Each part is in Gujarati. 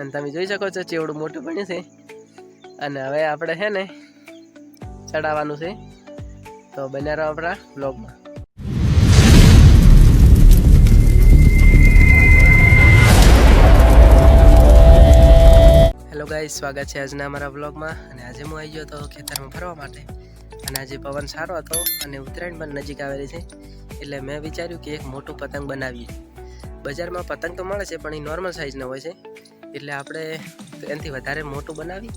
અને તમે જોઈ શકો છો, ચેવડું મોટું બન્યું છે. અને હવે આપણે છે ને ચડાવવાનું છે. તો બન્યા રહો આપણા બ્લોગમાં હેલો ગાઈસ સ્વાગત છે આજના અમારા બ્લોગમાં અને આજે હું આવી ગયો હતો ખેતરમાં ફરવા માટે. અને આજે પવન સારો હતો અને ઉત્તરાયણ પણ નજીક આવેલી છે, એટલે મેં વિચાર્યું કે એક મોટું પતંગ બનાવીએ. બજારમાં પતંગ તો મળે છે, પણ એ નોર્મલ સાઇઝનો હોય છે. એટલે આપણે એનાથી વધારે મોટું બનાવી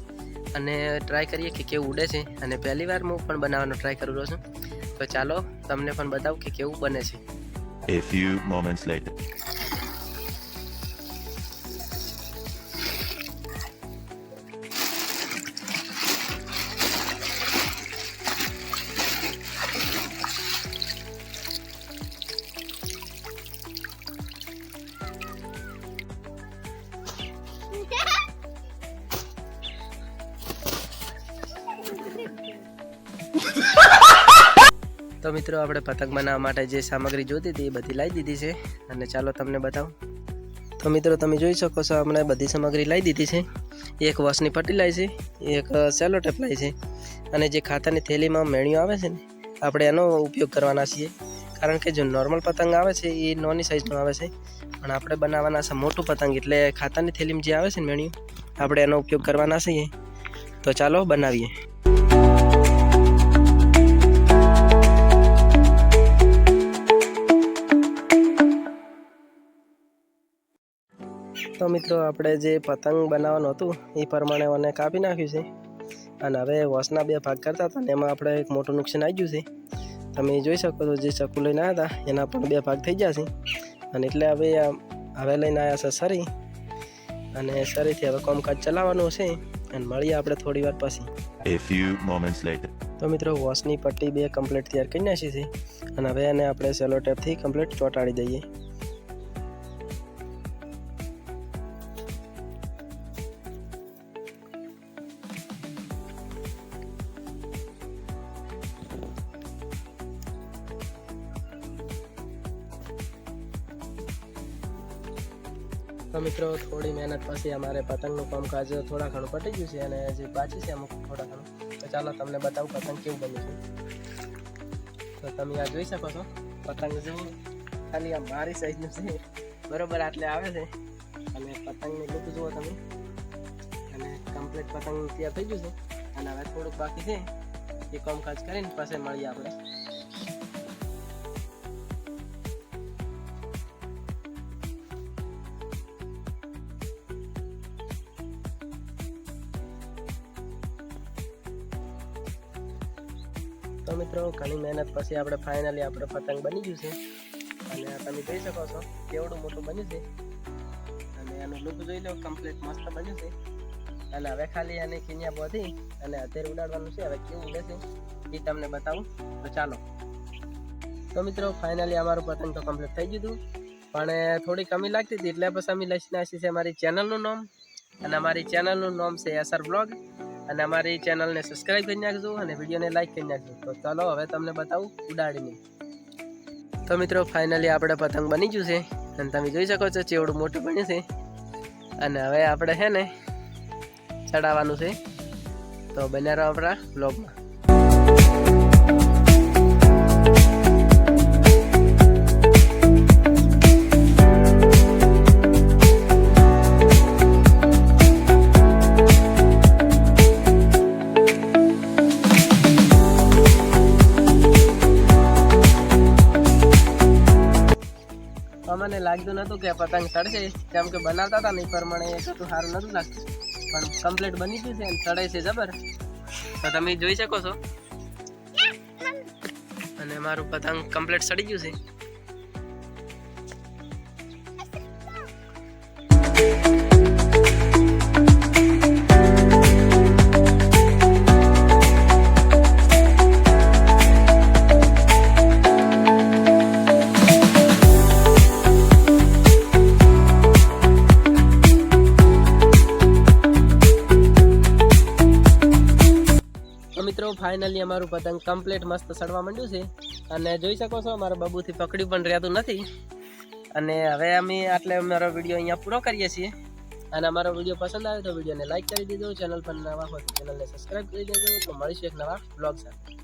અને ટ્રાય કરીએ કે કેવું ઉડે છે. અને પહેલી વાર હું પણ બનાવવાનો ટ્રાય કરી રહ્યો છું. તો ચાલો તમને પણ બતાવું કે કેવું બને છે. A few moments later. તો મિત્રો, આપણે પતંગ બનાવવા માટે જે સામગ્રી જોતી હતી એ બધી લાવી દીધી છે. અને ચાલો તમને બતાવું. તો મિત્રો, તમે જોઈ શકો છો આપણે બધી સામગ્રી લાવી દીધી છે. એક વસની પટ્ટી લાવી છે, એક સેલો ટેપ લાવી છે. અને જે ખાતાની થેલીમાં મેણીઓ આવે છે ને, આપણે એનો ઉપયોગ કરવાના છીએ. કારણ કે જો નોર્મલ પતંગ આવે છે, એ નોની સાઇઝનો આવે છે. પણ આપણે બનાવવાના છે મોટું પતંગ, એટલે ખાતાની થેલીમાં જે આવે છે ને મેણીઓ આપણે એનો ઉપયોગ કરવાના છીએ. તો ચાલો બનાવીએ. તો મિત્રો આપણે જે પતંગ બનાવવાનું હતું એ પ્રમાણે મને કાપી નાખ્યું છે. અને હવે વોસના બે ભાગ કરતા હતા ને એમાં આપણે એક મોટું નુકસાન આવી ગયું છે. તમે જોઈ શકો છો જે ચકુ લઈને આવ્યા હતા એના પણ બે ભાગ થઈ ગયા છે. અને એટલે હવે હવે લઈને આવ્યા છે સરી અને સરીથી હવે કામકાજ ચલાવવાનું છે. અને મળીએ આપણે થોડી વાર પછી. A few moments later. તો મિત્રો વોશની પટ્ટી બે કમ્પ્લીટ તૈયાર કરી નાખી છે. અને હવે એને આપણે સેલો ટેપથી કમ્પ્લીટ ચોંટાડી દઈએ. તો મિત્રો, થોડી મહેનત પછી અમારે પતંગનું કામકાજ થોડા ઘણું પટી ગયું છે અને જે બાકી છે અમુક થોડા ઘણું. તો ચાલો તમને બતાવું પતંગ કેવું બન્યું છે. તો તમે આ જોઈ શકો છો, પતંગ જો ખાલી આ મારી સાઈઝનું છે. બરોબર આટલે આવે છે. અને પતંગની લુક જુઓ તમે. અને કમ્પ્લીટ પતંગ તૈયાર થઈ ગયું છે. અને હવે થોડુંક બાકી છે. એ કામકાજ કરીને પાસે મળીએ આપણે. તો મિત્રો, ઘણી મહેનત પછી આપણે ફાઇનલી આપણે પતંગ બની ગયું છે. અને તમે જોઈ શકો છો, કેવડું મોટું બન્યું છે. અને એનું લુક જોઈ લો કમ્પ્લીટ મસ્ત બન્યું છે. અને હવે ખાલી એને કિન્યા બોધી અને અત્યારે ઉડાડવાનું છે, હવે કેવું ઉડે છે, એ તમને બતાવું. તો ચાલો. તો મિત્રો ફાઇનલી અમારું પતંગ તો કમ્પ્લીટ થઈ ગયું હતું. પણ થોડી કમી લાગતી હતી, એટલે પછી અમે લઈ નાખી છે અમારી ચેનલનું નામ. અને અમારી ચેનલનું નામ છે એસઆર બ્લોગ અને અમારી ચેનલને સબસ્ક્રાઇબ કરી નાખજો અને વિડીયોને લાઈક કરી નાખજો. તો ચાલો, હવે તમને બતાવું ઉડાડીને. તો મિત્રો ફાઇનલી આપણે પતંગ બની ગયું છે. અને તમે જોઈ શકો છો, ચેવડું મોટું બન્યું છે. અને હવે આપણે છે ને ચડાવવાનું છે. તો બન્યા રહો આપણા બ્લોગમાં અમને લાગતું નતું કે પતંગ ચડશે. કેમ કે બનાવતા હતા ને એ પ્રમાણે એટલું સારું નતું લાગતું. પણ કમ્પ્લીટ બની ગયું છે અને છે જબર. તો તમે જોઈ શકો છો. અને મારું પતંગ કમ્પ્લીટ ચડી ગયું છે. તો મિત્રો ફાઇનલી અમારું પતંગ કમ્પ્લીટ મસ્ત સડવા માંડ્યું છે. અને જોઈ શકો છો, અમારા બાબુથી પકડ્યું પણ રહેતું નથી. અને હવે અમે આટલે અમારો વીડિયો અહીંયા પૂરો કરીએ છીએ. અને અમારો વીડિયો પસંદ આવે તો વિડીયોને લાઇક કરી દેજો. ચેનલ પર નવા હોય ચેનલને સબસ્ક્રાઈબ કરી દેજો. તો મળીશું એક નવા બ્લોગ સાથે.